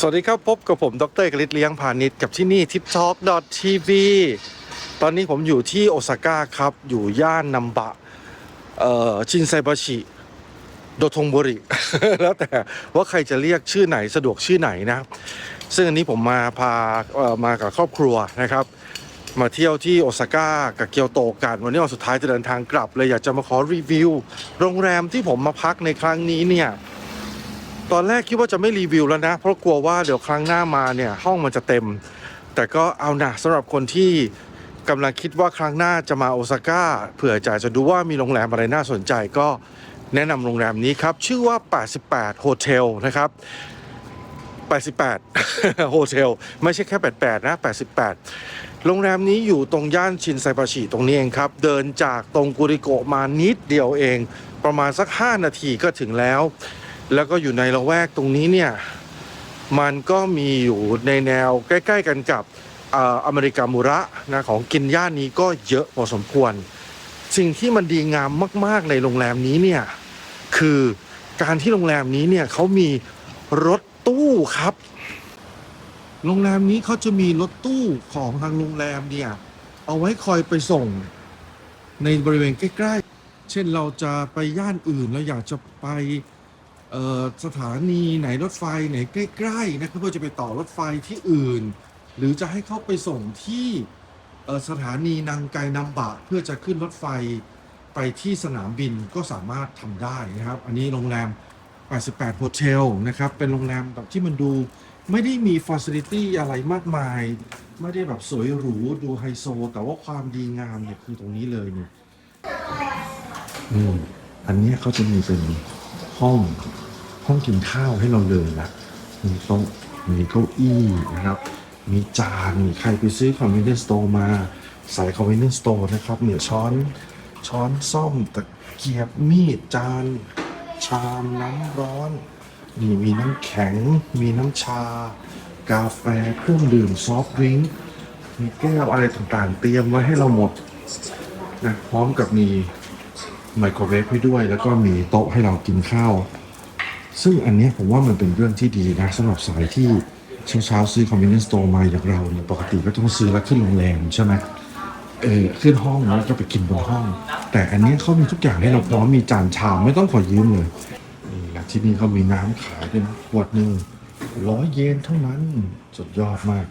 สวัสดีครับ พบกับผมดรกฤษเลี้ยงพาณิชย์กับที่นี่ทิปท็อกดอททีวีตอนนี้ผมอยู่ที่โอซาก้าครับ อยู่ย่านนัมบะ เอ่อ ชินไซบาชิโดทงบุริ แล้วแต่ว่าใครจะเรียกชื่อไหนสะดวกชื่อไหนนะ ซึ่งอันนี้ผมมาพามากับครอบครัวนะครับ มาเที่ยวที่โอซาก้ากับเกียวโตกัน วันนี้วันสุดท้ายจะเดินทางกลับเลยอยากจะมาขอรีวิว โรงแรมที่ผมมาพักในครั้งนี้เนี่ย ตอนแรกคิดว่าจะไม่รีวิวแล้วนะ เพราะกลัวว่าเดี๋ยวครั้งหน้ามาเนี่ยห้องมันจะเต็ม แต่ก็เอานะสำหรับคนที่กำลังคิดว่าครั้งหน้าจะมาโอซาก้าเผื่อจะจะดูว่ามีโรงแรมอะไรน่าสนใจก็แนะนำโรงแรมนี้ครับ ชื่อว่า 88 Hotel นะครับ 88โฮเทลไม่ใช่แค่ 88 นะ 88 โรงแรมนี้อยู่ตรงย่านชินไซบาชิตรงนี้เองครับ เดินจากตรงกุริโกมานิดเดียวเอง ประมาณสัก 5 นาทีก็ถึงแล้ว แล้วก็อยู่ในละแวกตรงนี้เนี่ยมันก็มีอยู่ในแนวใกล้ ๆ กันกับเอ่ออเมริกามุระนะของกินย่านนี้ก็เยอะพอสมควร สิ่งที่มันดีงามมากๆในโรงแรมนี้เนี่ยคือการที่โรงแรมนี้เนี่ยเขามีรถตู้ครับ โรงแรมนี้เขาจะมีรถตู้ของทางโรงแรมเนี่ยเอาไว้คอยไปส่งในบริเวณใกล้ ๆ เช่นเราจะไปย่านอื่นเราอยากจะไป เอ่อสถานีไหนรถไฟไหนใกล้ๆนะครับเพื่อจะไปต่อรถไฟที่อื่น หรือจะให้เขาไปส่งที่เอ่อสถานีนางไกนำบะเพื่อจะขึ้นรถไฟไปที่สนามบินก็สามารถทำได้นะครับ อันนี้โรงแรม 88โฮเทลนะครับเป็นโรงแรมแบบที่มันดูไม่ได้มีฟ a ซิลิตี้อะไรมากมาย ไม่ได้แบบสวยหรูดูไฮโซ แต่ว่าความดีงามเนี่ยคือตรงนี้เลยนี่อืมอันเนี้ยเขาจะมีเป็น ห้องห้องกินข้าวให้เราเลยนะมีโต๊ะมีเก้าอี้นะครับ มีจานมีใครไปซื้อคอมมิวนิสโตมาใส่คอมมิวนิสโตนะครับเนี่ยช้อนช้อนซ่อมตะเกียบมีดจาน ชามน้ำร้อนนี่มีน้ำแข็ง มีน้ำชา กาแฟเครื่องดื่มซอฟต์ดริงก์มีแก้วอะไรต่างๆ เตรียมไว้ให้เราหมดนะพร้อมกับมี ไมโครเวฟให้ด้วย แล้วก็มีโต๊ะให้เรากินข้าว ซึ่งอันนี้ผมว่ามันเป็นเรื่องที่ดีนะสำหรับสายที่เช้าๆซื้อคอมมิวนิสต์โตมาอย่างเราเนี่ยปกติก็ต้องซื้อแล้วขึ้นโรงแรมใช่ไหมเออขึ้นห้องแล้วก็ไปกินบนห้อง แต่อันนี้เขามีทุกอย่างให้เราพร้อมมีจานชามไม่ต้องขอยืมเลยนี่นะที่นี่เขามีน้ำขายด้วยนะขวดหนึ่งร้อยเยนเท่านั้นสุดยอดมาก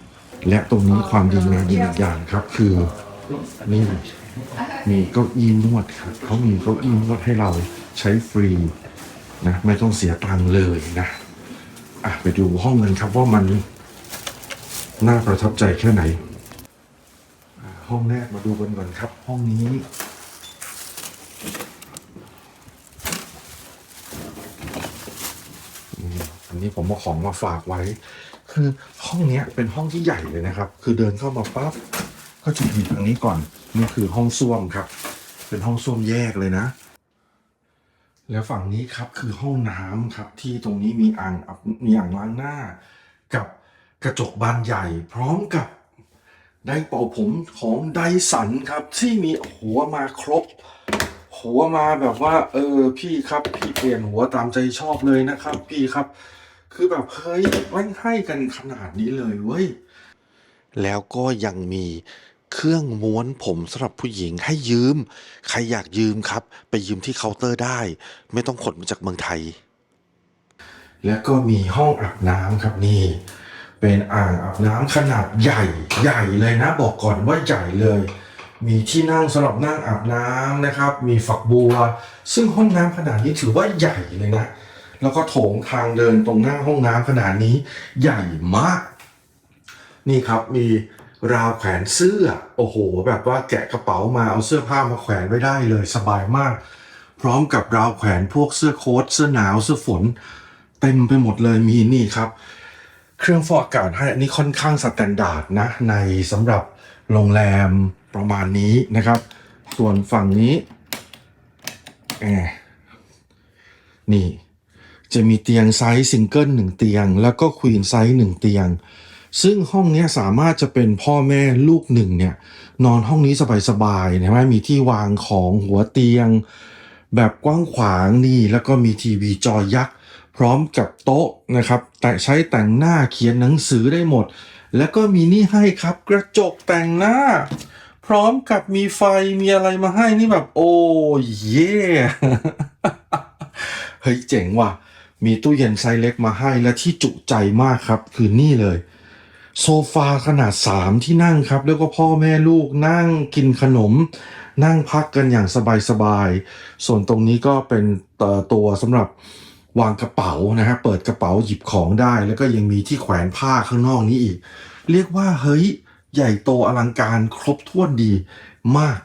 และตรงนี้ความดีงามอีกอย่างครับคือนี่ มีเก้าอี้นวดครับเขามีเก้าอี้นวดให้เราใช้ฟรีนะไม่ต้องเสียตังค์เลยนะอะไปดูห้องกันครับว่ามันน่าประทับใจแค่ไหน ห้องแรกมาดูกันก่อนครับ ห้องนี้ อันนี้ผมเอาของมาฝากไว้ คือห้องนี้เป็นห้องที่ใหญ่เลยนะครับ คือเดินเข้ามาปั๊บก็จะมีทางนี้ก่อน นี่คือห้องส้วมครับ เป็นห้องส้วมแยกเลยนะ แล้วฝั่งนี้ครับคือห้องน้ำครับ ที่ตรงนี้มีอ่างอาบมีอ่างล้างหน้า กับกระจกบานใหญ่ พร้อมกับไดร์เป่าผมของไดสันครับ ที่มีหัวมาครบ หัวมาแบบว่า เออพี่ครับ พี่เปลี่ยนหัวตามใจชอบเลยนะครับ พี่ครับ คือแบบเฮ้ยไม่ให้กันขนาดนี้เลยเว้ยแล้วก็ยังมี เครื่องม้วนผมสำหรับผู้หญิงให้ยืม ใครอยากยืมครับ ไปยืมที่เคาน์เตอร์ได้ ไม่ต้องขนมาจากเมืองไทย แล้วก็มีห้องอาบน้ำครับนี่ เป็นอ่างอาบน้ำขนาดใหญ่ใหญ่เลยนะ บอกก่อนว่าใหญ่เลย มีที่นั่งสำหรับนั่งอาบน้ำนะครับ มีฝักบัว ซึ่งห้องน้ำขนาดนี้ถือว่าใหญ่เลยนะ แล้วก็โถงทางเดินตรงหน้าห้องน้ำขนาดนี้ ใหญ่มาก นี่ครับมี ราวแขวนเสื้อ โอ้โห แบบว่าแกะกระเป๋ามาเอาเสื้อผ้ามาแขวนไว้ได้เลยสบายมาก พร้อมกับราวแขวนพวกเสื้อโค้ทเสื้อหนาวเสื้อฝน เต็มไปหมดเลยมีนี่ครับ เครื่องฟอกอากาศให้อันนี้ค่อนข้างสแตนดาร์ดนะในสำหรับโรงแรมประมาณนี้นะครับ ส่วนฝั่งนี้แอนี่ จะมีเตียงไซส์ซิงเกิลหนึ่งเตียง แล้วก็ควีนไซส์หนึ่งเตียง ซึ่งห้องนี้สามารถจะเป็นพ่อแม่ลูกหนึ่งเนี่ยนอนห้องนี้สบายๆนะว่มีที่วางของหัวเตียง แบบกว้างขวางนี่แล้วก็มีทีวีจอยักษ์ พร้อมกับโต๊ะนะครับ แต่ใช้แต่งหน้าเขียนหนังสือได้หมด แล้วก็มีนี่ให้ครับกระจกแต่งหน้า พร้อมกับมีไฟมีอะไรมาให้นี่แบบโอ้เย่เฮ้ยเจ๋งว่ะมีตู้เย็นไซส์เล็กมาให้และที่จุใจมากครับ คือนี่เลย โซฟาขนาด 3 ที่นั่งครับ แล้วก็พ่อแม่ลูกนั่งกินขนม นั่งพักกันอย่างสบายๆ ส่วนตรงนี้ก็เป็นตัวสำหรับวางกระเป๋านะฮะเปิดกระเป๋าหยิบของได้ แล้วก็ยังมีที่แขวนผ้าข้างนอกนี้อีก เรียกว่าเฮ้ย ใหญ่โตอลังการครบถ้วนดีมาก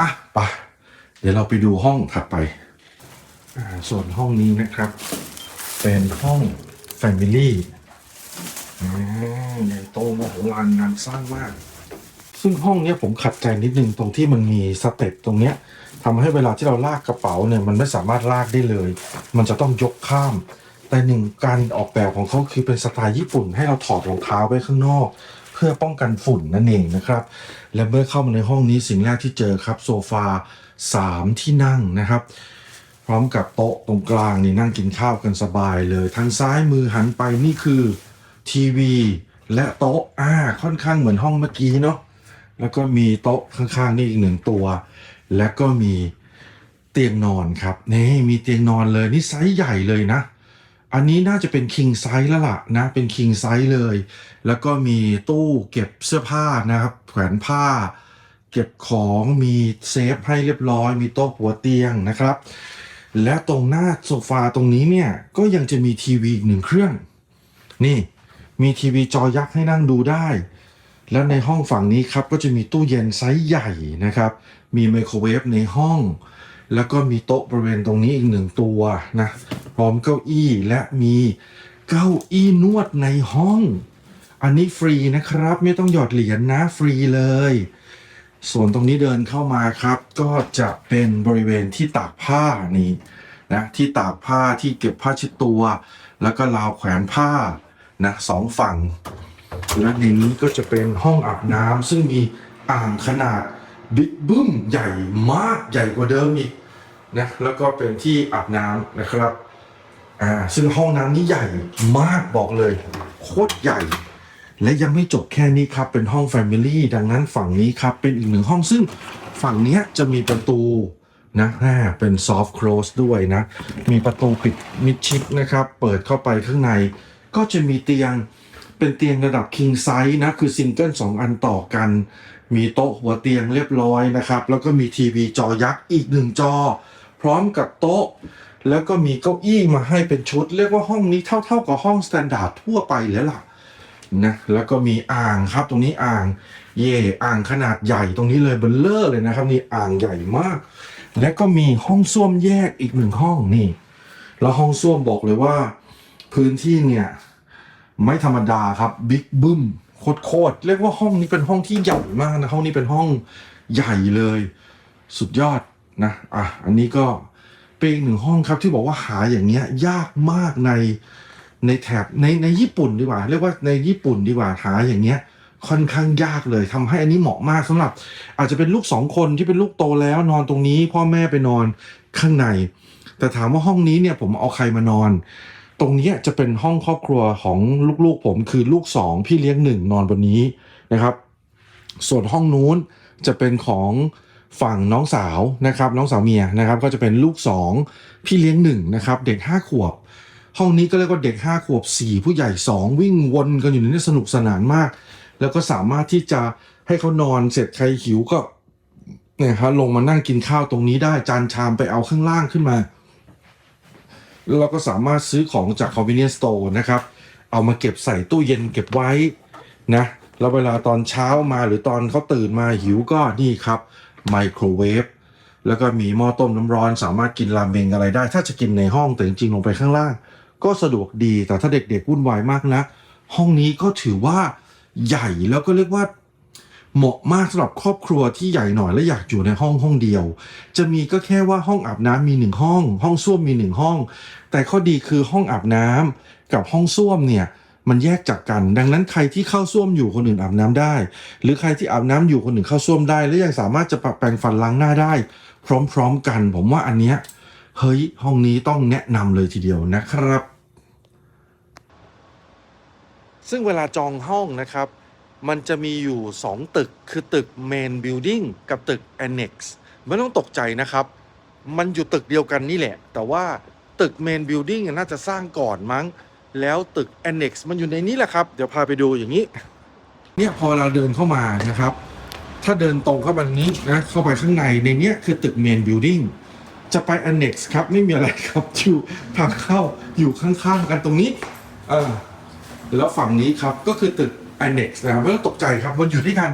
อะไปเดี๋ยวเราไปดูห้องถัดไป ส่วนห้องนี้นะครับ เป็นห้อง Family ใหญ่โตมโหฬารงานสร้างมาก ซึ่งห้องเนี้ยผมขัดใจนิดนึงตรงที่มันมีสเต็ปตรงเนี้ยทำให้เวลาที่เราลากกระเป๋าเนี่ยมันไม่สามารถลากได้เลย มันจะต้องยกข้าม แต่หนึ่งการออกแบบของเขาคือเป็นสไตล์ญี่ปุ่น ให้เราถอดรองเท้าไว้ข้างนอก เพื่อป้องกันฝุ่นนั่นเองนะครับ และเมื่อเข้ามาในห้องนี้สิ่งแรกที่เจอครับโซฟาสามที่นั่งนะครับ พร้อมกับโต๊ะตรงกลางนี่นั่งกินข้าวกันสบายเลย ทางซ้ายมือหันไปนี่คือ ทีวี และโต๊ะอ่าค่อนข้างเหมือนห้องเมื่อกี้เนาะแล้วก็มีโต๊ะข้างๆนี่อีกหนึ่งตัว และก็มีเตียงนอนครับนี่มีเตียงนอนเลยนี่ไซส์ใหญ่เลยนะ อันนี้น่าจะเป็นคิงไซส์แล้วล่ะนะเป็นคิงไซส์เลย แล้วก็มีตู้เก็บเสื้อผ้านะครับแขวนผ้า เก็บของมีเซฟให้เรียบร้อย มีโต๊ะหัวเตียงนะครับ และตรงหน้าโซฟาตรงนี้เนี่ยก็ยังจะมีทีวีอีกหนึ่งเครื่อง นี่ มีทีวีจอยักษ์ให้นั่งดูได้ แล้วในห้องฝั่งนี้ครับก็จะมีตู้เย็นไซส์ใหญ่นะครับ มีไมโครเวฟในห้อง แล้วก็มีโต๊ะบริเวณตรงนี้อีกหนึ่งตัวนะพร้อมเก้าอี้และมีเก้าอี้นวดในห้อง อันนี้ฟรีนะครับ ไม่ต้องหยอดเหรียญนะฟรีเลย ส่วนตรงนี้เดินเข้ามาครับ ก็จะเป็นบริเวณที่ตากผ้านี่นะที่ตากผ้าที่เก็บผ้าเช็ดตัว แล้วก็ราวแขวนผ้า นะสองฝั่งและในนี้ก็จะเป็นห้องอาบน้ำซึ่งมีอ่างขนาดบิ๊กบึ้มใหญ่มากใหญ่กว่าเดิมอีกนะแล้วก็เป็นที่อาบน้ำนะครับอ่าซึ่งห้องน้ำนี้ใหญ่มากบอกเลย โคตรใหญ่ และยังไม่จบแค่นี้ครับเป็นห้อง Family ดังนั้นฝั่งนี้ครับเป็นอีกหนึ่งห้องซึ่งฝั่งนี้จะมีประตูนะเป็น soft close ด้วยนะ มีประตูปิดมิดชิดนะครับ เปิดเข้าไปข้างใน ก็จะมีเตียงเป็นเตียงระดับ king size นะ คือซิงเกิล2อันต่อกัน มีโต๊ะหัวเตียงเรียบร้อยนะครับ แล้วก็มีทีวีจอยักษ์อีกหนึ่งจอ พร้อมกับโต๊ะ แล้วก็มีเก้าอี้มาให้เป็นชุด เรียกว่าห้องนี้เท่าๆกับห้องสแตนดาร์ดทั่วไปแล้วล่ะนะแล้วก็มีอ่างครับตรงนี้อ่าง เย่อ่างขนาดใหญ่ตรงนี้เลยเบลเลอร์เลยนะครับนี่อ่างใหญ่มาก และก็มีห้องส้วมแยกอีกหนึ่งห้องนี่ แล้วห้องส้วมบอกเลยว่า พื้นที่เนี่ยไม่ธรรมดาครับบิ๊กบึ้มโคตรเรียกว่าห้องนี้เป็นห้องที่ใหญ่มากนะห้องนี้เป็นห้องใหญ่เลย สุดยอดนะอะอันนี้ก็เป็นอีกหนึ่งห้องครับที่บอกว่าหาอย่างเงี้ยยากมากในในแถบในในญี่ปุ่นดีกว่า เรียกว่าในญี่ปุ่นดีกว่าหาอย่างเงี้ยค่อนข้างยากเลยทำให้อันนี้เหมาะมากสำหรับ อาจจะเป็นลูกสองคนที่เป็นลูกโตแล้วนอนตรงนี้ พ่อแม่ไปนอนข้างใน แต่ถามว่าห้องนี้เนี่ยผมเอาใครมานอน รงนี้จะเป็นห้องครอบครัวของลูกๆผมคือลูกสองพี่เลี้ยงหนึ่งนอนบนนี้นะครับ ส่วนห้องนู้นจะเป็นของฝั่งน้องสาวนะครับ น้องสาวเมียนะครับ ก็จะเป็นลูกสองพี่เลี้ยงหนึ่งนะครับ เด็กห้าขวบ ห้องนี้ก็เรียกว่าเด็กห้าขวบสี่ผู้ใหญ่สองวิ่งวนกันอยู่ในนี้สนุกสนานมาก แล้วก็สามารถที่จะให้เขานอนเสร็จใครหิวก็เนี่ยครับลงมานั่งกินข้าวตรงนี้ได้จานชามไปเอาข้างล่างขึ้นมา แล้วเราก็สามารถซื้อของจาก convenience store นะครับ เอามาเก็บใส่ตู้เย็นเก็บไว้นะแล้วเวลาตอนเช้ามาหรือตอนเขาตื่นมาหิวก็นี่ครับไมโครเวฟแล้วก็มีหม้อต้มน้ำร้อน สามารถกินราเมงอะไรได้ ถ้าจะกินในห้องแต่จริงๆลงไปข้างล่าง ก็สะดวกดีแต่ถ้าเด็กๆวุ่นวายมากนะ ห้องนี้ก็ถือว่าใหญ่แล้วก็เรียกว่า เหมาะมากสำหรับครอบครัวที่ใหญ่หน่อยและอยากอยู่ในห้องห้องเดียว จะมีก็แค่ว่าห้องอาบน้ำมีหนึ่งห้อง ห้องส้วมมีหนึ่งห้อง แต่ข้อดีคือห้องอาบน้ำกับห้องส้วมเนี่ยมันแยกจากกัน ดังนั้นใครที่เข้าส้วมอยู่คนอื่นอาบน้ำได้ หรือใครที่อาบน้ำอยู่คนอื่นเข้าส้วมได้ และยังสามารถจะปรับแปรงฟันล้างหน้าได้ พร้อม ๆ กัน ผมว่าอันเนี้ยเฮ้ยห้องนี้ต้องแนะนำเลยทีเดียวนะครับ ซึ่งเวลาจองห้องนะครับ มันจะมีอยู่ 2 ตึกคือตึก Main Building กับตึก Annex ไม่ต้องตกใจนะครับ มันอยู่ตึกเดียวกันนี่แหละ แต่ว่าตึก Main Building น่าจะสร้างก่อนมั้ง แล้วตึก Annex มันอยู่ในนี้แหละครับ เดี๋ยวพาไปดูอย่างนี้ เนี่ยพอเราเดินเข้ามานะครับ ถ้าเดินตรงเข้ามาตรงนี้นะเข้าไปข้างในในนี้คือตึก Main Building จะไป Annex ครับไม่มีอะไรครับอยู่ทางเข้าอยู่ข้างๆกันตรงนี้แล้วฝั่งนี้ครับก็คือตึก Annex นะครับไม่ต้องตกใจครับมันอยู่ด้วยกัน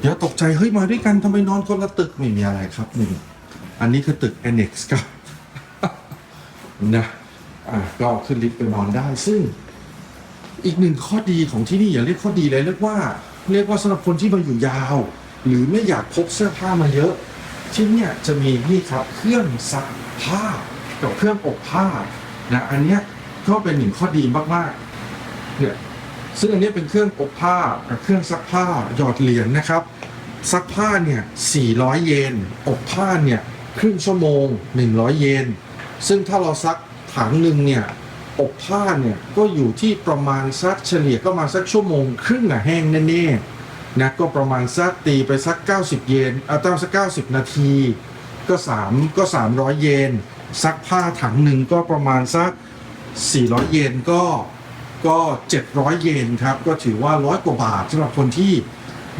เดี๋ยวตกใจเฮ้ยมาด้วยกันทำไมนอนคนละตึกไม่มีอะไรครับนี่อันนี้คือตึก Annex ครับนะอะก็ขึ้นลิฟต์ไปนอนได้ซึ่ง อีกหนึ่งข้อดีของที่นี่อย่าเรียกข้อดีเลยเรียกว่า เรียกว่าสำหรับคนที่มาอยู่ยาว หรือไม่อยากพกเสื้อผ้ามาเยอะ ที่เนี่ยจะมีนี่ครับเครื่องซักผ้ากับเครื่องอบผ้านะอันเนี้ยก็เป็นหนึ่งข้อดีมากๆเนี่ย ซึ่งอันนี้เป็นเครื่องอบผ้ากับเครื่องซักผ้าหยอดเหรียญนะครับ ซักผ้าเนี่ย 400 เยน อบผ้าเนี่ยครึ่งชั่วโมง 100 เยน ซึ่งถ้าเราซักถังหนึ่งเนี่ย อบผ้าเนี่ยก็อยู่ที่ประมาณสักเฉลี่ยก็มาสักชั่วโมงครึ่งอะแห้งแน่ๆนะก็ประมาณสักตีไปสัก 90 เยนเอาตั้งสัก 90 นาที ก็3ก็ 300 เยน ซักผ้าถังหนึ่งก็ประมาณสัก 400 เยนก็ ก็ 700 เยนครับ ก็ถือว่าร้อยกว่าบาทสำหรับคนที่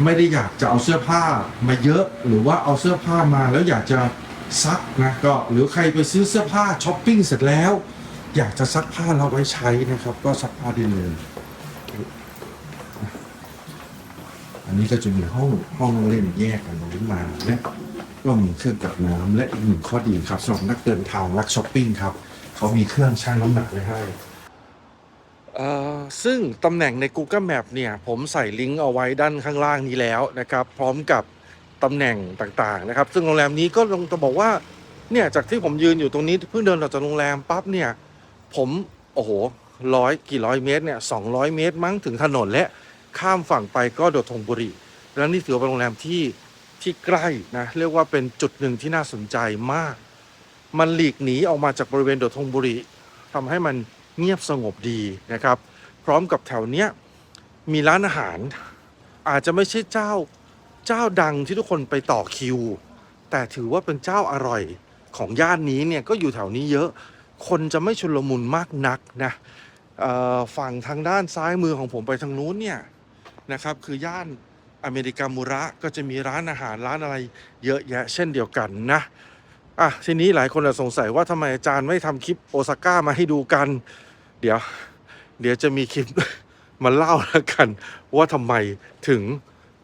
ไม่ได้อยากจะเอาเสื้อผ้ามาเยอะ หรือว่าเอาเสื้อผ้ามาแล้วอยากจะซักนะก็หรือใครไปซื้อเสื้อผ้าช้อปปิ้งเสร็จแล้ว อยากจะซักผ้าเราไว้ใช้นะครับ ก็ซักผ้าได้เลยอันนี้ก็จะมีห้องห้องเล่นแยกกันตรงนี้มาและก็มีเครื่องกดน้ำและอีกหนึ่งข้อดีครับสำหรับนักเดินทางนักช้อปปิ้งครับเขามีเครื่องชั่งน้ำหนักไว้ให้ ซึ่งตำแหน่งใน Google Map เนี่ย ผมใส่ลิงก์เอาไว้ด้านข้างล่างนี้แล้วนะครับ พร้อมกับตำแหน่งต่างๆนะครับ ซึ่งโรงแรมนี้ก็ลงจะบอกว่า เนี่ยจากที่ผมยืนอยู่ตรงนี้เพิ่งเดินออกจากโรงแรมปั๊บเนี่ย ผมโอ้โหร้อยกี่ร้อยเมตรเนี่ยสองร้อยเมตรมั้งถึงถนนและข้ามฝั่งไปก็โดดทงบุรีแล้วนี่ถือว่าเป็นโรงแรมที่ที่ใกล้นะเรียกว่าเป็นจุดหนึ่งที่น่าสนใจมาก มันหลีกหนีออกมาจากบริเวณโดดทงบุรีทำให้มัน เงียบสงบดีนะครับ พร้อมกับแถวเนี้ยมีร้านอาหาร อาจจะไม่ใช่เจ้าเจ้าดังที่ทุกคนไปต่อคิว แต่ถือว่าเป็นเจ้าอร่อยของย่านนี้เนี่ยก็อยู่แถวนี้เยอะคนจะไม่ชุลมุนมากนักนะฝั่งทางด้านซ้ายมือของผมไปทางนู้นเนี่ยนะครับคือย่านอเมริกามุระก็จะมีร้านอาหารร้านอะไรเยอะแยะเช่นเดียวกันนะอะทีนี้หลายคนอาจสงสัยว่าทำไมอาจารย์ไม่ทำคลิปโอซาก้ามาให้ดูกัน เดี๋ยว เดี๋ยวจะมีคลิปมาเล่าแล้วกัน ว่าทำไมถึง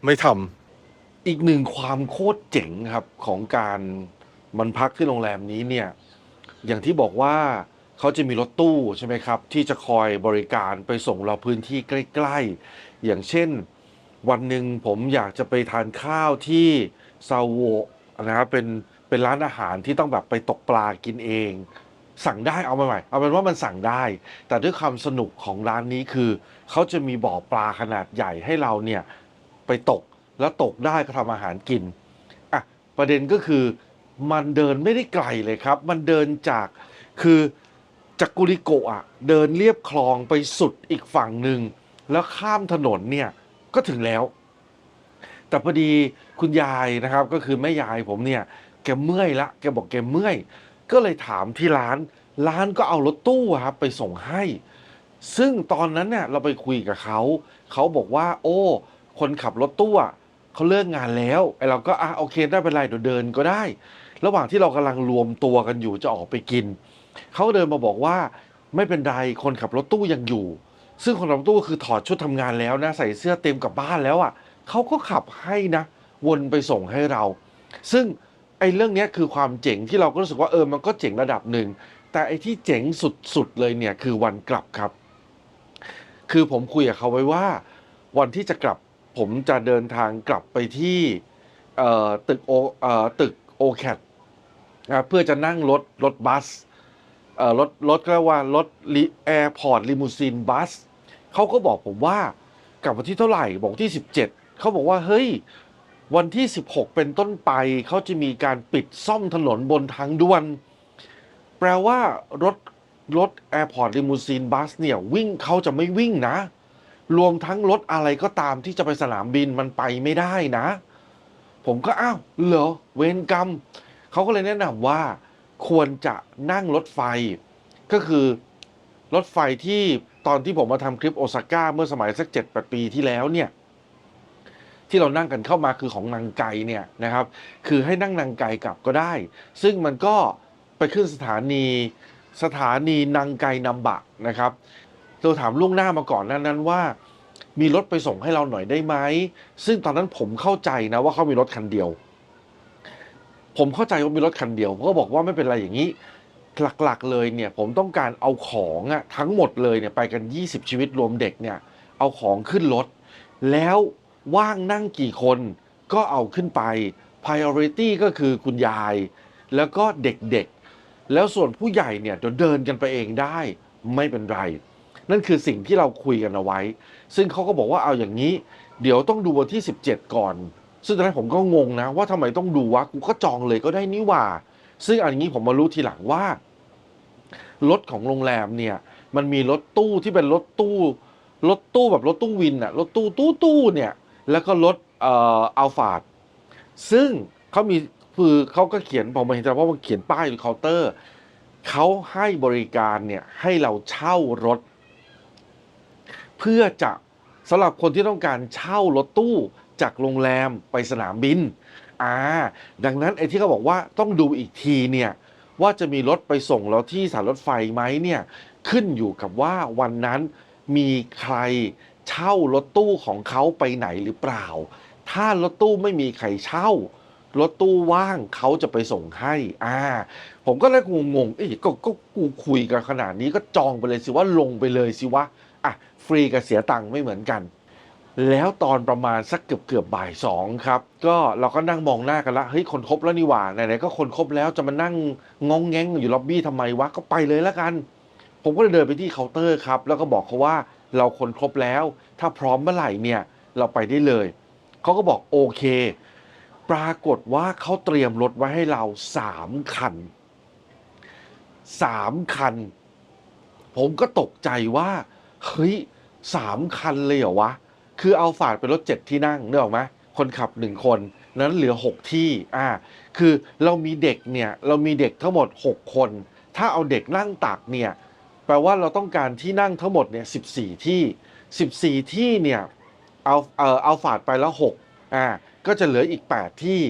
ไม่ทำอีกหนึ่งความโคตรเจ๋งครับของการมันพักที่โรงแรมนี้เนี่ย อย่างที่บอกว่าเขาจะมีรถตู้ใช่ไหมครับ ที่จะคอยบริการไปส่งเราพื้นที่ใกล้ ๆ อย่างเช่น วันหนึ่งผมอยากจะไปทานข้าวที่ซาโวนะครับเป็นเป็นร้านอาหารที่ต้องแบบไปตกปลากินเอง สั่งได้เอาใหม่ๆเอาเป็นว่ามันสั่งได้ แต่ด้วยความสนุกของร้านนี้คือ เขาจะมีบ่อปลาขนาดใหญ่ให้เราเนี่ยไปตกแล้วตกได้ก็ทำอาหารกินอะประเด็นก็คือมันเดินไม่ได้ไกลเลยครับ มันเดินจากคือจากกุริโกะอะเดินเรียบคลองไปสุดอีกฝั่งหนึ่งแล้วข้ามถนนเนี่ยก็ถึงแล้ว แต่พอดีคุณยายนะครับก็คือแม่ยายผมเนี่ยแกเมื่อยละแกบอกแกเมื่อย ก็เลยถามที่ร้าน ร้านก็เอารถตู้ครับไปส่งให้ ซึ่งตอนนั้นเนี่ยเราไปคุยกับเขา เขาบอกว่า โอ้ คนขับรถตู้เขาเลิกงานแล้วไอเราก็อะโอเคได้เป็นไรเดี๋ยวเดินก็ได้ ระหว่างที่เรากำลังรวมตัวกันอยู่จะออกไปกิน เขาเดินมาบอกว่า ไม่เป็นไรคนขับรถตู้ยังอยู่ ซึ่งคนขับรถตู้คือถอดชุดทำงานแล้วนะใส่เสื้อเต็มกลับบ้านแล้วอะเขาก็ขับให้นะ วนไปส่งให้เรา ซึ่ง ไอ้เรื่องนี้คือความเจ๋งที่เราก็รู้สึกว่าเออมันก็เจ๋งระดับหนึ่ง แต่ไอ้ที่เจ๋งสุดๆเลยเนี่ยคือวันกลับครับ คือผมคุยกับเขาไว้ว่า วันที่จะกลับผมจะเดินทางกลับไปที่เอ่อตึกโอเออตึกโอแคทเพื่อจะนั่งรถรถบัสเอ่อรถรถก็ว่ารถแอร์พอร์ตลิมูซีนบัสเขาก็บอกผมว่ากลับวันที่เท่าไหร่บอกที่ 17เขาบอกว่าเฮ้ย วันที่ 16 เป็นต้นไปเขาจะมีการปิดซ่อมถนนบนทางด่วน แปลว่ารถรถ Airport Limousine Bus เนี่ย วิ่งเขาจะไม่วิ่งนะ รวมทั้งรถอะไรก็ตามที่จะไปสนามบินมันไปไม่ได้นะ ผมก็อ้าวเหรอเวรกรรม เขาก็เลยแนะนำว่า ควรจะนั่งรถไฟ ก็คือรถไฟที่ตอนที่ผมมาทำคลิปโอซาก้าเมื่อสมัยสักเจ็ดแปดปีที่แล้วเนี่ย ที่เรานั่งกันเข้ามาคือของนางไกเนี่ยนะครับ คือให้นั่งนางไกกลับก็ได้ ซึ่งมันก็ไปขึ้นสถานีสถานีนางไกนำบะนะครับเราถามล่วงหน้ามาก่อนนั้นนั้นว่า มีรถไปส่งให้เราหน่อยได้ไหมซึ่งตอนนั้นผมเข้าใจนะว่าเขามีรถคันเดียว ผมเข้าใจว่ามีรถคันเดียวก็บอกว่าไม่เป็นไรอย่างนี้หลักๆเลยเนี่ยผมต้องการเอาของอะทั้งหมดเลยเนี่ยไปกัน 20 ชีวิตรวมเด็กเนี่ยเอาของขึ้นรถ แล้ว ว่างนั่งกี่คนก็เอาขึ้นไป priority ก็คือคุณยาย แล้วก็เด็กๆ แล้วส่วนผู้ใหญ่เนี่ยเดี๋ยวเดินกันไปเองได้ไม่เป็นไร นั่นคือสิ่งที่เราคุยกันเอาไว้ ซึ่งเขาก็บอกว่าเอาอย่างนี้ เดี๋ยวต้องดูวันที่ 17 ก่อน ซึ่งตอนนั้นผมก็งงนะ ว่าทำไมต้องดูวะกูก็จองเลยก็ได้นี่ว่า ซึ่งอันนี้ผมมารู้ทีหลังว่ารถของโรงแรมเนี่ยมันมีรถตู้ที่เป็นรถตู้รถตู้แบบรถตู้วินอะรถตู้ตู้ตู้เนี่ย แล้วก็รถอัลฟาดซึ่งเขามีคือเขาก็เขียนผมมาเห็นแต่ว่ามันเขียนป้ายหรือเคาน์เตอร์เขาให้บริการเนี่ยให้เราเช่ารถ เพื่อจะสำหรับคนที่ต้องการเช่ารถตู้จากโรงแรมไปสนามบินอ่าดังนั้นไอ้ที่เขาบอกว่าต้องดูอีกทีเนี่ยว่าจะมีรถไปส่งเราที่สถานรถไฟไหมเนี่ยขึ้นอยู่กับว่าวันนั้นมีใคร เช่ารถตู้ของเขาไปไหนหรือเปล่า ถ้ารถตู้ไม่มีใครเช่ารถตู้ว่างเขาจะไปส่งให้ อ่า ผมก็เลยงงๆเอ้ยก็ก็กูคุยกันขนาดนี้ก็จองไปเลยสิว่าลงไปเลยสิวะอะฟรีกับเสียตังค์ไม่เหมือนกัน แล้วตอนประมาณสักเกือบเกือบบ่ายสองครับ ก็เราก็นั่งมองหน้ากันละ เฮ้ยคนครบแล้วนี่หว่า ไหนๆก็คนครบแล้วจะมานั่งงองแงงอยู่ล็อบบี้ทำไมวะ ก็ไปเลยแล้วกัน ผมก็เลยเดินไปที่เคาน์เตอร์ครับ แล้วก็บอกเขาว่า เราคนครบแล้ว ถ้าพร้อมเมื่อไหร่เนี่ยเราไปได้เลย เขาก็บอกโอเค ปรากฏว่าเขาเตรียมรถไว้ให้เราสามคันสามคัน ผมก็ตกใจว่า เฮ้ยสามคันเลยเหรอวะ คือเอาฝาดเป็นรถเจ็ดที่นั่งเนกออไหมคนขับหนึ่งคนนั้นเหลือหกที่อ่าคือเรามีเด็กเนี่ย เรามีเด็กทั้งหมดหกคน ถ้าเอาเด็กนั่งตักเนี่ย แปลว่าเราต้องการที่นั่งทั้งหมดเนี่ยสิบสี่ที่สิบสี่ที่เนี่ยเอาเออเอาฝาดไปแล้วหกอ่าก็จะเหลืออีกแปดที่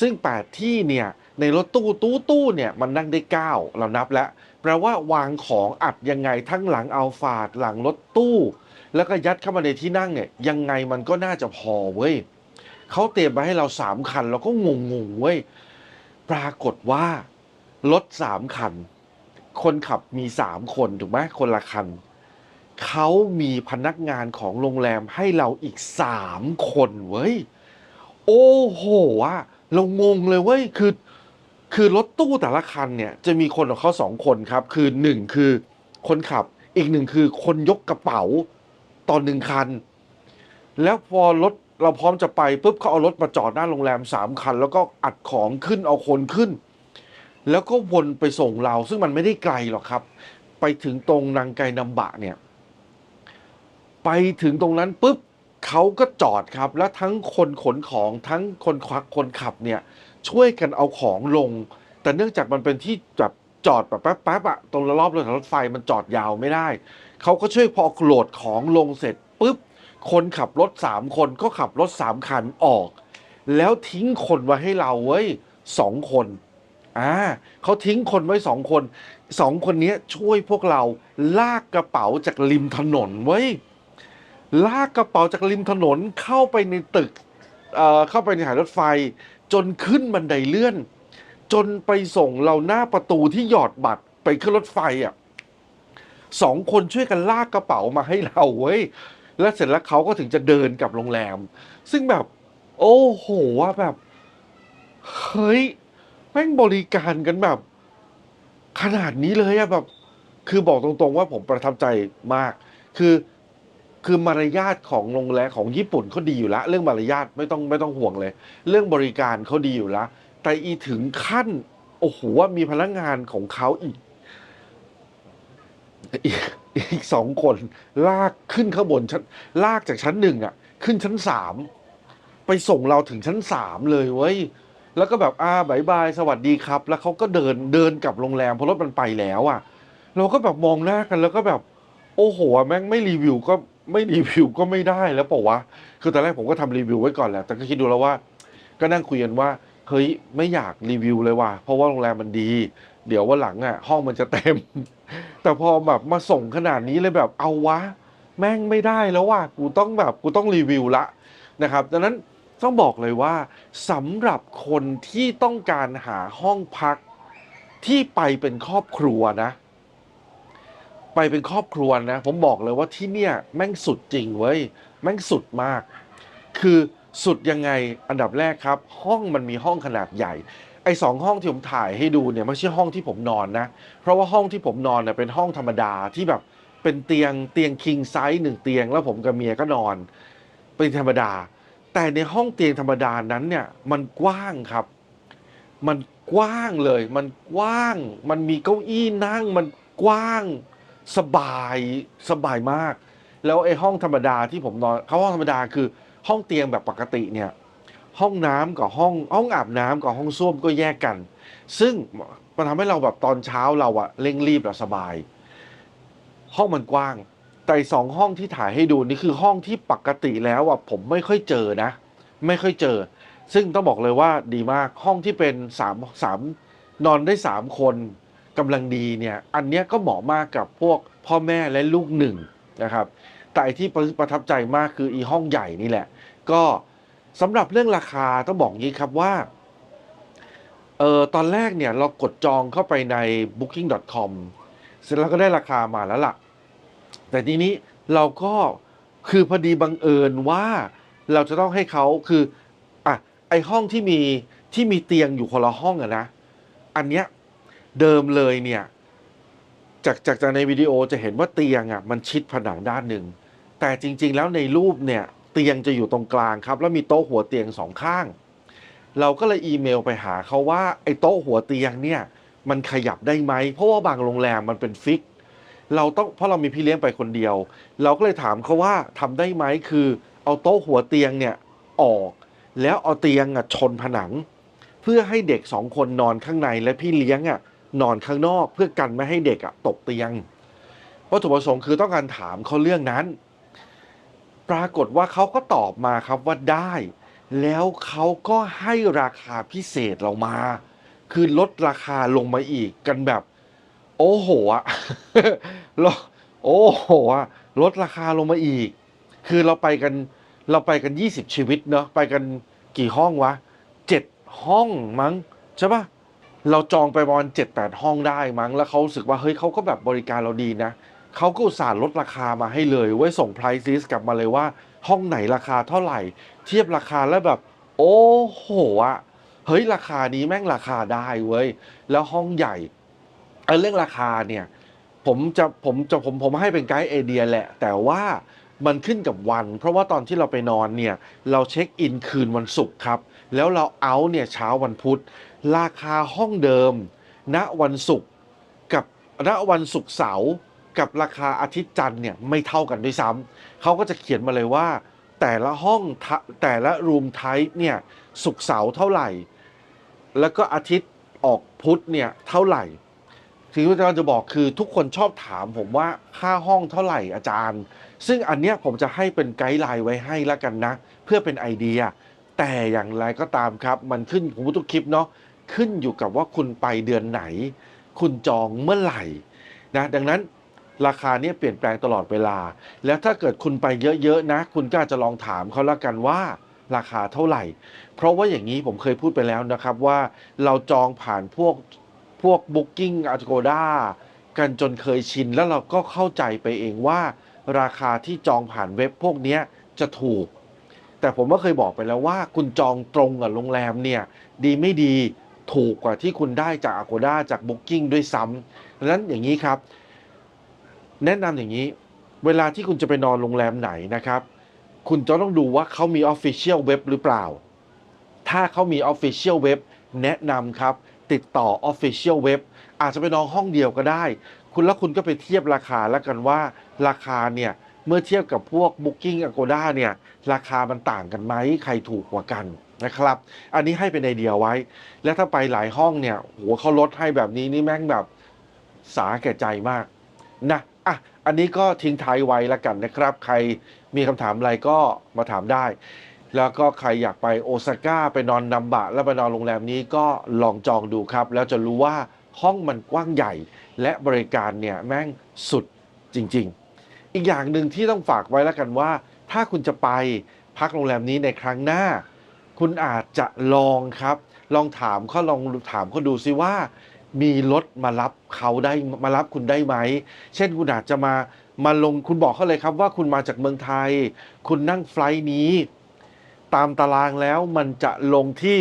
ซึ่งแปดที่เนี่ยในรถตู้ตู้ตู้เนี่ยมันนั่งได้เก้าเรานับแล้วแปลว่าวางของอัดยังไงทั้งหลังเอาฝาดหลังรถตู้ แล้วก็ยัดเข้ามาในที่นั่งเนี่ยยังไงมันก็น่าจะพอเว้ยเขาเตรียมมาให้เราสามคันเราก็งงงๆเว้ยปรากฏว่ารถสามคัน คนขับมีสามคนถูกไหมคนละคันเขามีพนักงานของโรงแรมให้เราอีกสามคนเว้ย โอ้โหว่ะเรางงเลยเว้ยคือ คือรถตู้แต่ละคันเนี่ย จะมีคนของเขาสองคนครับ คือหนึ่งคือคนขับอีกหนึ่งคือคนยกกระเป๋าตอนหนึ่งคัน แล้วพอรถเราพร้อมจะไปปุ๊บเขาเอารถมาจอดหน้าโรงแรมสามคัน แล้วก็อัดของขึ้นเอาคนขึ้น แล้วก็วนไปส่งเรา ซึ่งมันไม่ได้ไกลหรอกครับ ไปถึงตรงนางไกนำบะเนี่ย ไปถึงตรงนั้นปุ๊บเขาก็จอดครับ แล้วทั้งคนขนของทั้งคนควักคนขับเนี่ย ช่วยกันเอาของลง แต่เนื่องจากมันเป็นที่แบบจอดแบบแป๊บๆอะตรงรอบรถไฟมันจอดยาวไม่ได้เขาก็ช่วยพอโหลดของลงเสร็จปุ๊บคนขับรถสามคนก็ขับรถสามคันออก แล้วทิ้งคนไว้ให้เราเว้ยสองคน อ่าเขาทิ้งคนไว้สองคนสองคนนี้ช่วยพวกเราลากกระเป๋าจากริมถนนเว้ยลากกระเป๋าจากริมถนนเข้าไปในตึกเอ่อเข้าไปในสานรถไฟ จนขึ้นบันไดเลื่อน จนไปส่งเราหน้าประตูที่หยอดบัตรไปขึ้นรถไฟอะสองคนช่วยกันลากกระเป๋ามาให้เราเว้ยแล้วเสร็จแล้วเขาก็ถึงจะเดินกลับโรงแรม ซึ่งแบบ โอ้โหว่าแบบ เฮ้ย แม่งบริการกันแบบ ขนาดนี้เลยอะแบบ คือบอกตรงๆว่าผมประทับใจมาก คือคือมารยาทของโรงแรมของญี่ปุ่นเขาดีอยู่แล้วเรื่องมารยาทไม่ต้องไม่ต้องห่วงเลย เรื่องบริการเขาดีอยู่แล้วแต่อีถึงขั้นโอ้โหว่ามีพนักงานของเขาอีกอีกอีกสองคน ลากขึ้นข้างบนชั้นลากจากชั้นหนึ่งอะ ขึ้นชั้นสามไปส่งเราถึงชั้นสามเลยเว้ย แล้วก็แบบอ่าบายบายสวัสดีครับ แล้วเขาก็เดินเดินกลับโรงแรมเพราะรถมันไปแล้วอะ เราก็แบบมองหน้ากันแล้วก็แบบ โอ้โหแม่งไม่รีวิวก็ไม่รีวิวก็ไม่ได้แล้วเปล่าวะคือตอนแรกผมก็ทำรีวิวไว้ก่อนแหละแต่ก็คิดดูแล้วว่า ก็นั่งคุยกันว่าเฮ้ยไม่อยากรีวิวเลยว่ะเพราะว่าโรงแรมมันดี เดี๋ยววันหลังอะ ห้องมันจะเต็ม แต่พอแบบมาส่งขนาดนี้เลยแบบเอาวะ แม่งไม่ได้แล้วว่ะกูต้องแบบกูต้องรีวิวละนะครับ ดังนั้น ต้องบอกเลยว่าสำหรับคนที่ต้องการหาห้องพักที่ไปเป็นครอบครัวนะ ไปเป็นครอบครัวนะ ผมบอกเลยว่าที่เนี่ยแม่งสุดจริงเว้ยแม่งสุดมาก คือสุดยังไงอันดับแรกครับ ห้องมันมีห้องขนาดใหญ่ ไอ้สองห้องที่ผมถ่ายให้ดูเนี่ยไม่ใช่ห้องที่ผมนอนนะ เพราะว่าห้องที่ผมนอนเนี่ยเป็นห้องธรรมดาที่แบบเป็นเตียงเตียงคิงไซส์หนึ่งเตียง แล้วผมกับเมียก็นอน เป็นธรรมดา แต่ในห้องเตียงธรรมดานั้นเนี่ยมันกว้างครับ มันกว้างเลย มันกว้าง มันมีเก้าอี้นั่ง มันกว้าง สบายสบายมาก แล้วไอ้ห้องธรรมดาที่ผมนอนเขาห้องธรรมดาคือห้องเตียงแบบปกติเนี่ยห้องน้ำกับห้องห้องอาบน้ำกับห้องส้วมก็แยกกัน ซึ่งมันทำให้เราแบบตอนเช้าเราอะเร่งรีบเราสบาย ห้องมันกว้าง แต่สองห้องที่ถ่ายให้ดูนี่คือห้องที่ปกติแล้วอะผมไม่ค่อยเจอนะ ไม่ค่อยเจอ ซึ่งต้องบอกเลยว่าดีมากห้องที่เป็นสามสามนอนได้สามคนกำลังดีเนี่ย อันเนี้ยก็เหมาะมากกับพวกพ่อแม่และลูกหนึ่งนะครับ แต่ที่ประทับใจมากคืออีห้องใหญ่นี่แหละ ก็สำหรับเรื่องราคาต้องบอกงี้ครับว่าเออตอนแรกเนี่ยเรากดจองเข้าไปใน booking.com เสร็จแล้วก็ได้ราคามาแล้วล่ะ แต่ทีนี้เราก็คือพอดีบังเอิญว่าเราจะต้องให้เขาคืออะไอห้องที่มีที่มีเตียงอยู่คนละห้องอะนะ อันเนี้ยเดิมเลยเนี่ยจากจากจากในวิดีโอจะเห็นว่าเตียงอะมันชิดผนังด้านหนึ่งแต่จริง ๆ แล้วในรูปเนี่ยเตียงจะอยู่ตรงกลางครับ แล้วมีโต๊ะหัวเตียงสองข้าง เราก็เลยอีเมลไปหาเขาว่าไอ้โต๊ะหัวเตียงเนี่ยมันขยับได้ไหมเพราะว่าบางโรงแรมมันเป็นฟิก เราต้องเพราะเรามีพี่เลี้ยงไปคนเดียว เราก็เลยถามเขาว่าทำได้ไหมคือ เอาโต๊ะหัวเตียงเนี่ยออก แล้วเอาเตียงอะชนผนัง เพื่อให้เด็กสองคนนอนข้างในและพี่เลี้ยงอะนอนข้างนอกเพื่อกันไม่ให้เด็กอะตกเตียงวัตถุประสงค์คือต้องการถามเขาเรื่องนั้น ปรากฏว่าเขาก็ตอบมาครับว่าได้ แล้วเขาก็ให้ราคาพิเศษเรามา คือลดราคาลงมาอีกกันแบบ โอ้โหอะลดโอ้โหอะลดราคาลงมาอีก คือเราไปกันเราไปกัน 20 ชีวิตเนาะไปกันกี่ห้องวะเจ็ดห้องมั้งใช่ปะเราจองไปประมาณเจ็ดแปดห้องได้มั้งแล้วเขาสึกว่าเฮ้ยเขาก็แบบบริการเราดีนะเขาก็อุตส่าห์ลดราคามาให้เลยไว้ส่ง price list กลับมาเลยว่า ห้องไหนราคาเท่าไหร่ เทียบราคาแล้วแบบ โอ้โหอะเฮ้ยราคานี้แม่งราคาได้เว้ยแล้วห้องใหญ่ เรื่องราคาเนี่ยผมจะผมจะผมผมให้เป็นไกด์ไอเดียแหละ แต่ว่ามันขึ้นกับวัน เพราะว่าตอนที่เราไปนอนเนี่ยเราเช็คอินคืนวันศุกร์ครับ แล้วเราเอาเนี่ยเช้าวันพุธ ราคาห้องเดิม ณวันศุกร์กับณวันศุกร์เสาร์กับราคาอาทิตย์จันทร์เนี่ยไม่เท่ากันด้วยซ้ำเขาก็จะเขียนมาเลยว่า แต่ละห้องแต่ละรูมไทป์เนี่ยศุกร์เสาร์เท่าไหร่ แล้วก็อาทิตย์ออกพุธเนี่ยเท่าไหร่ สิ่งที่อาจารย์จะบอกคือทุกคนชอบถามผมว่าค่าห้องเท่าไหร่อาจารย์ ซึ่งอันเนี้ยผมจะให้เป็นไกด์ไลน์ไว้ให้แล้วกันนะ เพื่อเป็นไอเดีย แต่อย่างไรก็ตามครับ มันขึ้นผมพูดทุกคลิปเนาะขึ้นอยู่กับว่าคุณไปเดือนไหน คุณจองเมื่อไหร่นะดังนั้นราคาเนี้ยเปลี่ยนแปลงตลอดเวลา แล้วถ้าเกิดคุณไปเยอะๆนะ คุณก็อาจจะลองถามเขาแล้วกันว่าราคาเท่าไหร่ เพราะว่าอย่างนี้ผมเคยพูดไปแล้วนะครับว่าเราจองผ่านพวก พวก Booking Agoda กันจนเคยชิน แล้วเราก็เข้าใจไปเองว่าราคาที่จองผ่านเว็บพวกนี้จะถูก แต่ผมก็เคยบอกไปแล้วว่า คุณจองตรงกับโรงแรมเนี่ย ดีไม่ดีถูกกว่าที่คุณได้จาก Agoda จาก Booking ด้วยซ้ำดังนั้นอย่างนี้ครับ แนะนำอย่างนี้ เวลาที่คุณจะไปนอนโรงแรมไหนนะครับ คุณจะต้องดูว่าเขามี Official Web หรือเปล่า ถ้าเขามี Official Web แนะนำครับ ติดต่อ Official Web อาจจะไปน้อนห้องเดียวก็ได้ คุณแล้วคุณก็ไปเทียบราคาแล้วกันว่าราคาเนี่ยเมื่อเทียบกับพวก Booking Agoda เนี่ยราคามันต่างกันไหมใครถูกกว่ากันนะครับ อันนี้ให้เป็นไอเดียไว้ แล้วถ้าไปหลายห้องเนี่ยโหเขาลดให้แบบนี้นี่แม่งแบบสาแก่ใจมากนะอะอันนี้ก็ทิ้งท้ายไว้แล้วกันนะครับ ใครมีคำถามอะไรก็มาถามได้ แล้วก็ใครอยากไปโอซาก้าไปนอนนัมบะ แล้วไปนอนโรงแรมนี้ก็ลองจองดูครับ แล้วจะรู้ว่าห้องมันกว้างใหญ่ และบริการเนี่ยแม่งสุดจริง ๆ อีกอย่างหนึ่งที่ต้องฝากไว้แล้วกันว่า ถ้าคุณจะไปพักโรงแรมนี้ในครั้งหน้า คุณอาจจะลองครับ ลองถามเขาลองถามเขาดูซิว่า มีรถมารับเขาได้มารับคุณได้ไหม เช่นคุณอาจจะมามาลงคุณบอกเขาเลยครับว่าคุณมาจากเมืองไทย คุณนั่งไฟล์นี้ ตามตารางแล้วมันจะลงที่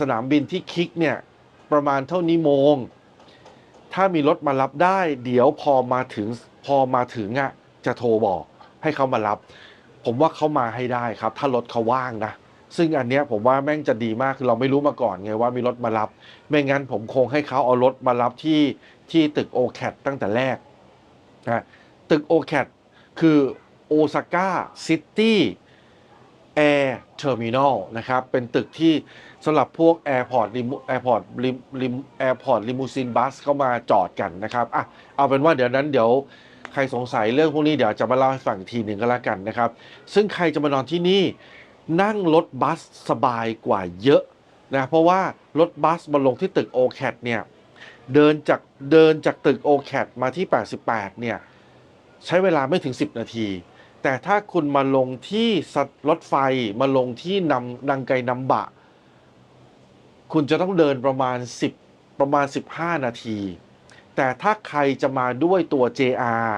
สนามบินที่คิกเนี่ยประมาณเท่านี้โมง ถ้ามีรถมารับได้ เดี๋ยวพอมาถึงพอมาถึงอะจะโทรบอกให้เขามารับ ผมว่าเขามาให้ได้ครับ ถ้ารถเขาว่างนะซึ่งอันเนี้ยผมว่าแม่งจะดีมากคือเราไม่รู้มาก่อนไงว่ามีรถมารับ ไม่งั้นผมคงให้เขาเอารถมารับที่ที่ตึกโอแคตั้งแต่แรกนะตึกโอแคคือโอซาก้าซิตี้ แอร์เทอร์มินอลนะครับ เป็นตึกที่สำหรับพวกแอร์พอร์ตลิมแอร์พอร์ตลิมลิมแอร์พอร์ตลิมูซินบัสเข้ามาจอดกันนะครับอะเอาเป็นว่าเดี๋ยวนั้นเดี๋ยวใครสงสัยเรื่องพวกนี้เดี๋ยวจะมาเล่าให้ฟังอีกทีหนึ่งก็แล้วกันนะครับ ซึ่งใครจะมานอนที่นี่นั่งรถบัสสบายกว่าเยอะนะเพราะว่ารถบัสมาลงที่ตึก o c a t เนี่ยเดินจากเดินจากตึก o c a t มาที่ 88 เนี่ยใช้เวลาไม่ถึง 10 นาที แต่ถ้าคุณมาลงที่สถรถไฟมาลงที่นำนังไกนำบะ คุณจะต้องเดินประมาณ 10 ประมาณ 15 นาที แต่ถ้าใครจะมาด้วยตัว JR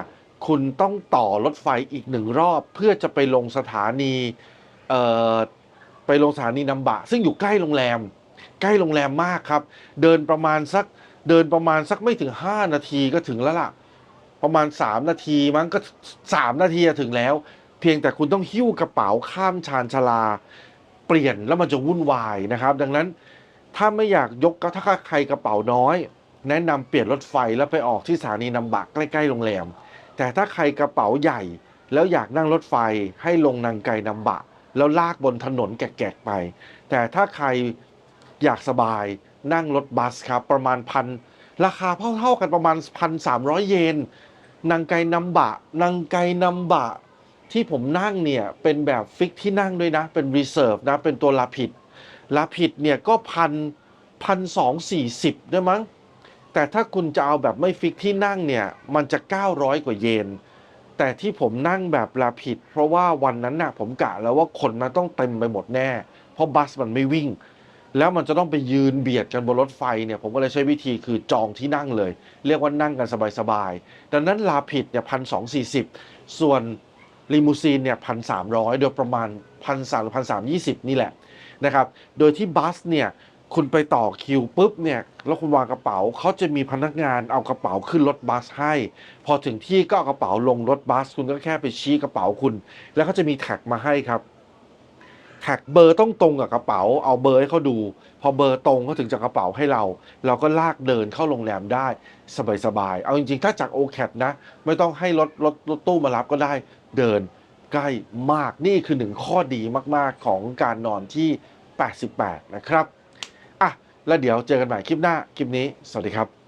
คุณต้องต่อรถไฟอีกหนึ่งรอบ เพื่อจะไปลงสถานีไปลงสถานีนำบะ ซึ่งอยู่ใกล้โรงแรม ใกล้โรงแรมมากครับ เดินประมาณสักเดินประมาณสักไม่ถึง 5 นาทีก็ถึงแล้วล่ะ ประมาณ 3 นาทีมั้งก็ 3 นาทีถึงแล้ว เพียงแต่คุณต้องหิ้วกระเป๋าข้ามชานชาลา เปลี่ยนแล้วมันจะวุ่นวายนะครับ ดังนั้นถ้าไม่อยากยกก็ถ้าใครกระเป๋าน้อย แนะนำเปลี่ยนรถไฟแล้วไปออกที่สถานีนำบะใกล้ๆโรงแรม แต่ถ้าใครกระเป๋าใหญ่ แล้วอยากนั่งรถไฟให้ลงนางไกนำบะแล้วลากบนถนนแกะๆไป แต่ถ้าใครอยากสบายนั่งรถบัสครับประมาณพันราคาเท่าๆกันประมาณพันสามร้อยเยน นางไกนำบะ นางไกนำบะ ที่ผมนั่งเนี่ย เป็นแบบฟิกที่นั่งด้วยนะ เป็นรีเซิร์ฟนะ เป็นตัวลาผิดลาผิดเนี่ยก็พันพันสองสี่สิบด้วยมั้ง แต่ถ้าคุณจะเอาแบบไม่ฟิกที่นั่งเนี่ย มันจะ 900 กว่าเยน แต่ที่ผมนั่งแบบลาผิด เพราะว่าวันนั้นน่ะผมกะแล้วว่าคนมันต้องเต็มไปหมดแน่ เพราะบัสมันไม่วิ่ง แล้วมันจะต้องไปยืนเบียดกันบนรถไฟเนี่ยผมก็เลยใช้วิธีคือจองที่นั่งเลย เรียกว่านั่งกันสบายๆดังนั้นลาผิดเนี่ยพันสองสี่สิบส่วนลิมูซีนเนี่ยพันสามร้อยโดยประมาณพันสามหรือพันสามยี่สิบนี่แหละนะครับโดยที่บัสเนี่ยคุณไปต่อคิวปุ๊บเนี่ยแล้วคุณวางกระเป๋าเขาจะมีพนักงานเอากระเป๋าขึ้นรถบัสให้ พอถึงที่ก็เอากระเป๋าลงรถบัส คุณก็แค่ไปชี้กระเป๋าคุณ แล้วเขาจะมีแท็กมาให้ครับ แท็กเบอร์ต้องตรงกับกระเป๋า เอาเบอร์ให้เขาดู พอเบอร์ตรงเขาถึงจะกระเป๋าให้เรา เราก็ลากเดินเข้าโรงแรมได้สบายๆ เอาจริงๆ ถ้าจากโอแคนะ ไม่ต้องให้รถรถรถตู้มารับก็ได้เดินใกล้มากนี่คือหนึ่งข้อดีมากๆของการนอนที่ 88 นะครับอะแล้วเดี๋ยวเจอกันใหม่คลิปหน้า คลิปนี้ สวัสดีครับ